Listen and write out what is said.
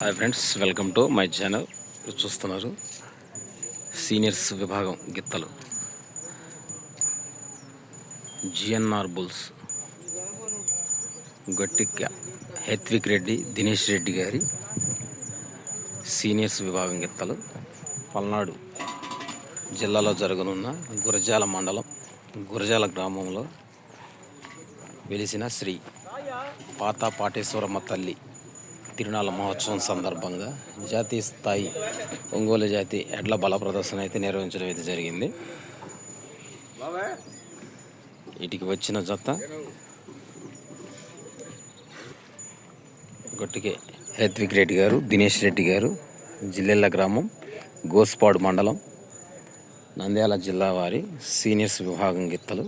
Hi friends welcome to my channel చూస్తున్నారు seniors విభాగం గిత్తలు జిఎన్ఆర్ బుల్స్ గట్టిక్క హెత్విక్ రెడ్డి దినేష్ రెడ్డి గారి సీనియర్స్ విభాగం గిత్తలు పల్నాడు జిల్లాలో జరగనున్న గురజాల మండలం గురజాల గ్రామంలో వెలిసిన శ్రీ పాత పాటేశ్వరమ్మ తల్లి తిరునాళ్ళ మహోత్సవం సందర్భంగా జాతీయ స్థాయి ఒంగోలు జాతి ఎడ్ల బల ప్రదర్శన అయితే నిర్వహించడం అయితే జరిగింది. వీటికి వచ్చిన జత గొట్టికే హెత్విక్ రెడ్డి గారు దినేష్ రెడ్డి గారు జిల్లెళ్ళ గ్రామం గోస్పాడు మండలం నంద్యాల జిల్లా వారి సీనియర్స్ విభాగం గిత్తలు.